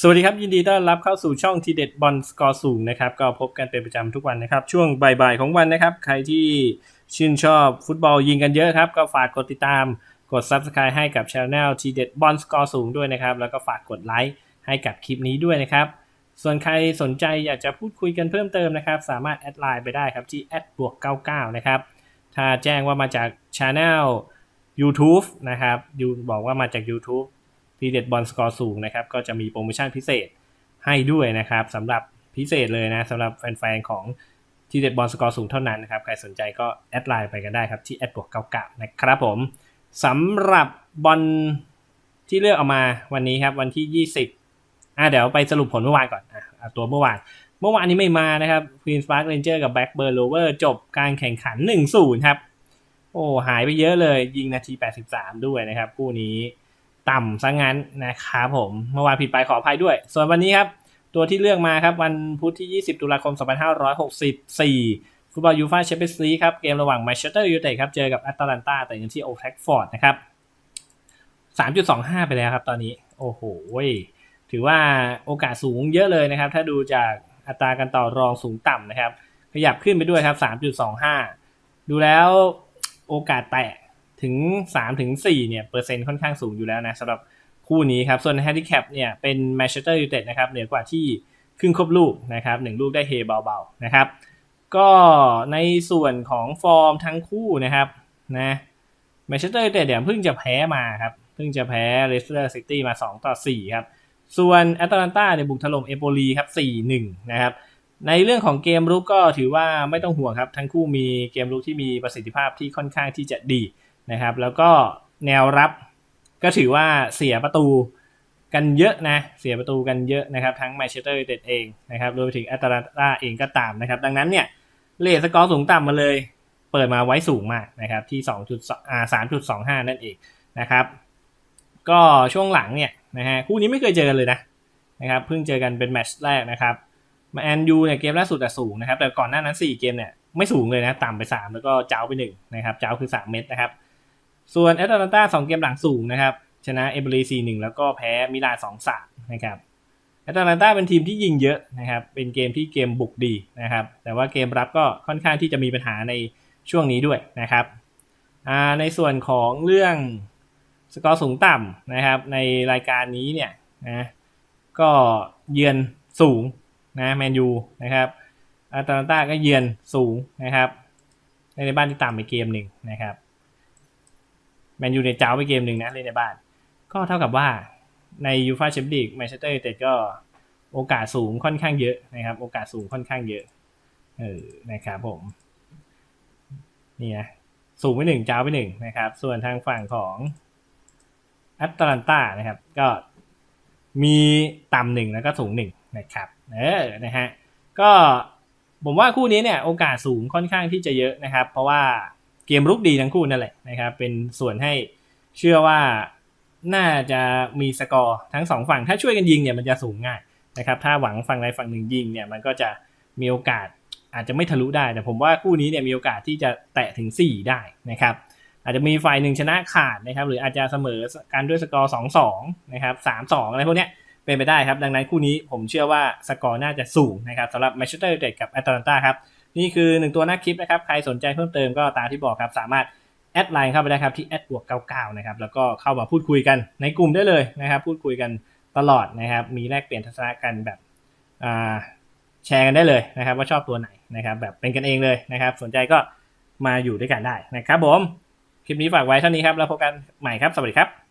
สวัสดีครับ ยินดีต้อนรับเข้าสู่ช่องทีเด็ดบอลสกอร์สูงนะครับ ก็พบกันเป็นประจำทุกวันนะครับ ช่วงบ่ายๆของวันนะครับ ใครที่ชื่นชอบฟุตบอลยิงกันเยอะครับ ก็ฝากกดติดตามกด Subscribe ให้กับช anel ทีเด็ดบอลสกอร์สูงด้วยนะครับ แล้วก็ฝากกดไลค์ให้กับคลิปนี้ด้วยนะครับ ส่วนใครสนใจอยากจะพูดคุยกันเพิ่มเติมนะครับ สามารถแอดไลน์ไปได้ครับที่แอดบวก99นะครับถ้าแจ้งว่ามาจาก Channel YouTube นะครับยูบอกว่ามาจาก YouTube ทีเด็ดบอลสกอร์สูงนะครับก็จะมีโปรโมชั่นพิเศษให้ด้วยนะครับสำหรับพิเศษเลยนะสำหรับแฟนๆของทีเด็ดบอลสกอร์สูงเท่านั้นนะครับใครสนใจก็แอดไลน์ไปกันได้ครับที่แอดบวก99นะครับผมสำหรับบอลที่เลือกเอามาวันนี้ครับวันที่ 20อะเดี๋ยวไปสรุปผลเมื่อวานก่อนอะเอาตัวเมื่อวาน เมื่อวานนี้ไม่มานะครับ Queen's Park Ranger กับ Blackburn Rover จบการแข่งขัน 1-0 ครับ โอ้หายไปเยอะเลยยิงนาที 83 ด้วยนะครับ คู่นี้ ต่ำซะงั้นนะครับผมเมื่อวานผิดไปขออภัยด้วย ส่วนวันนี้ครับ ตัวที่เลือกมาครับ วันพุธที่ 20 ตุลาคม 2564 ฟุตบอลยูฟ่าแชมเปี้ยนส์ลีกครับ เกมระหว่างแมนเชสเตอร์ยูไนเต็ดครับ เจอกับแอตแลนตาแต่ยังที่โอแท f ฟอร์ดนะครับ 3.25 ไปแล้วครับตอนนี้ โอ้โหถือว่าโอกาสสูงเยอะเลยนะครับ ถ้าดูจากอัตราการต่อรองสูงต่ำนะครับ ขยับขึ้นไปด้วยครับ 3.25 ดูแล้วโอกาสแตะ ถึง3ถึง4เนี่ยเปอร์เซ็นต์ค่อนข้างสูงอยู่แล้วนะสำหรับคู่นี้ครับ ส่วนแฮนดิแคปเนี่ยเป็นแมนเชสเตอร์ยูไนเต็ดนะครับเหนือกว่าที่ครึ่งครบลูกนะครับหนึ่งลูกได้เฮเบาๆนะครับ ก็ในส่วนของฟอร์มทั้งคู่นะครับนะแมนเชสเตอร์ยูไนเต็ดเนี่ยเพิ่งจะแพ้มาครับเพิ่งจะแพ้เลสเตอร์ซิตี้มา 2 ต่อ 4 ครับ ส่วนแอตแลนตาเนี่ยบุกถล่มเอโปลีครับ 4-1 นะครับในเรื่องของเกมรุกก็ถือว่าไม่ต้องห่วงครับ ทั้งคู่มีเกมรุกที่มีประสิทธิภาพที่ค่อนข้างที่จะดี นะครับ แล้วก็แนวรับก็ถือว่าเสียประตูกันเยอะนะ เสียประตูกันเยอะนะครับ ทั้งแมนเชสเตอร์ยูไนเต็ดเองนะครับรวมไปถึงแอตแลนตาเองก็ตามนะครับ ดังนั้นเนี่ยเลทสกอร์สูงต่ำมาเลย เปิดมาไว้สูงมากนะครับ ที่2.2อ่า3.25นั่นเองนะครับ ก็ช่วงหลังเนี่ยนะฮะคู่นี้ไม่เคยเจอกันเลยนะนะครับเพิ่งเจอกันเป็นแมตช์แรกนะครับมาแอนยูเนี่ยเกมล่าสุดแต่สูงนะครับ แต่ก่อนหน้านั้น 4 เกมเนี่ยไม่สูงเลยนะต่ำไป 3 แล้วก็เจ้าไป1นะครับเจ้าคือ 3 เม็ดนะครับ ส่วนแอตแลนตา2เกมหลังสูงนะครับ ชนะเอเบรี4-1แล้วก็แพ้มิลาน2-3นะครับแอตแลนตาเป็นทีมที่ยิงเยอะนะครับ เป็นเกมที่เกมบุกดีนะครับ แต่ว่าเกมรับก็ค่อนข้างที่จะมีปัญหาในช่วงนี้ด้วยนะครับ ในส่วนของเรื่องสกอร์สูงต่ำนะครับ ในรายการนี้เนี่ยนะก็เยือนสูงนะแมนยูนะครับแอตาลันตาก็เยือนสูงนะครับในในบ้านที่ต่ำไปเกมหนึ่งนะครับ แมนยูในเจ้าไปเกมหนึ่งนะเล่นในบ้าน ก็เท่ากับว่าในยูฟาแชมเปี้ยนลีกแมนเชสเตอร์ยูไนเต็ดก็โอกาสสูงค่อนข้างเยอะนะครับ โอกาสสูงค่อนข้างเยอะ เออนะครับผม นี่นะสูงไปหนึ่งเจ้าไปหนึ่งนะครับ ส่วนทางฝั่งของแอตแลนตานะครับ ก็มีต่ำหนึ่งแล้วก็สูงหนึ่งนะครับ เออนะฮะก็ผมว่าคู่นี้เนี่ยโอกาสสูงค่อนข้างที่จะเยอะนะครับ เพราะว่า เกมรุกดีทั้งคู่นั่นแหละนะครับ เป็นส่วนให้เชื่อว่าน่าจะมีสกอร์ทั้งสองฝั่ง ถ้าช่วยกันยิงเนี่ยมันจะสูงง่ายนะครับ ถ้าหวังฝั่งใดฝั่งหนึ่งยิงเนี่ยมันก็จะมีโอกาสอาจจะไม่ทะลุได้ แต่ผมว่าคู่นี้เนี่ยมีโอกาสที่จะแตะถึง 4 ได้นะครับ อาจจะมีฝ่ายหนึ่งชนะขาดนะครับ หรืออาจจะเสมอกันด้วยสกอร์2-2นะครับ3-2อะไรพวกเนี้ยเป็นไปได้ครับ ดังนั้นคู่นี้ผมเชื่อว่าสกอร์น่าจะสูงนะครับสำหรับแมนเชสเตอร์ยูไนเต็ดกับแอตแลนตาครับ นี่คือหนึ่งตัวหน้าคลิปนะครับ ใครสนใจเพิ่มเติมก็ตามที่บอกครับ สามารถแอดไลน์เข้าไปได้ครับที่แอดบวก99นะครับ แล้วก็เข้ามาพูดคุยกันในกลุ่มได้เลยนะครับ พูดคุยกันตลอดนะครับ มีแลกเปลี่ยนทัศนะกันแบบแชร์กันได้เลยนะครับ ว่าชอบตัวไหนนะครับ แบบเป็นกันเองเลยนะครับ สนใจก็มาอยู่ด้วยกันได้นะครับผม คลิปนี้ฝากไว้เท่านี้ครับ แล้วพบกันใหม่ครับ สวัสดีครับ